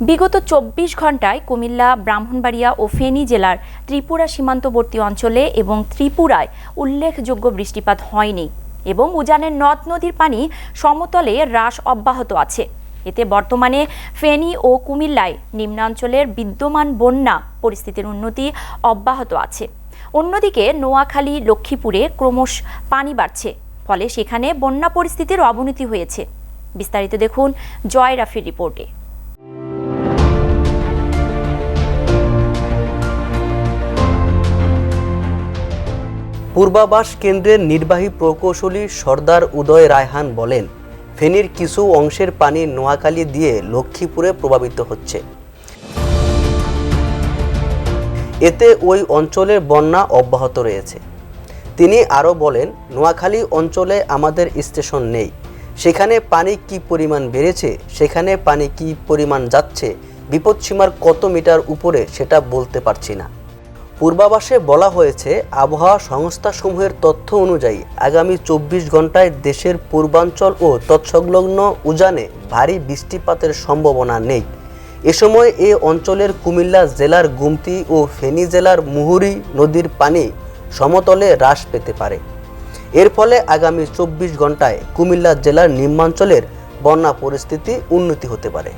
বিগত চব্বিশ ঘন্টায় কুমিল্লা, ব্রাহ্মণবাড়িয়া ও ফেনী জেলার ত্রিপুরা সীমান্তবর্তী অঞ্চলে এবং ত্রিপুরায় উল্লেখযোগ্য বৃষ্টিপাত হয়নি এবং উজানের নদ নদীর পানি সমতলে হ্রাস অব্যাহত আছে। এতে বর্তমানে ফেনী ও কুমিল্লায় নিম্নাঞ্চলের বিদ্যমান বন্যা পরিস্থিতির উন্নতি অব্যাহত আছে। অন্যদিকে নোয়াখালী, লক্ষ্মীপুরে ক্রমশ পানি বাড়ছে, ফলে সেখানে বন্যা পরিস্থিতির অবনতি হয়েছে। বিস্তারিত দেখুন জয় রাফির রিপোর্টে। পূর্বাবাস কেন্দ্রের নির্বাহী প্রকৌশলী সর্দার উদয় রায়হান বলেন, ফেনীর কিছু অংশের পানি নোয়াখালী দিয়ে লক্ষ্মীপুরে প্রভাবিত হচ্ছে। এতে ওই অঞ্চলের বন্যা অব্যাহত রয়েছে। তিনি আরও বলেন, নোয়াখালী অঞ্চলে আমাদের স্টেশন নেই। সেখানে পানি কি পরিমাণ বেড়েছে, সেখানে পানি কি পরিমাণ যাচ্ছে, বিপদসীমার কত মিটার উপরে সেটা বলতে পারছি না। পূর্বাভাসে বলা হয়েছে, আবহাওয়া সংস্থাসমূহের তথ্য অনুযায়ী আগামী চব্বিশ ঘন্টায় দেশের পূর্বাঞ্চল ও তৎসংলগ্ন উজানে ভারী বৃষ্টিপাতের সম্ভাবনা নেই। এ সময় এ অঞ্চলের কুমিল্লা জেলার গুমতি ও ফেনী জেলার মুহুরী নদীর পানি সমতলে হ্রাস পেতে পারে। এর ফলে আগামী চব্বিশ ঘন্টায় কুমিল্লা জেলার নিম্নাঞ্চলের বন্যা পরিস্থিতি উন্নতি হতে পারে।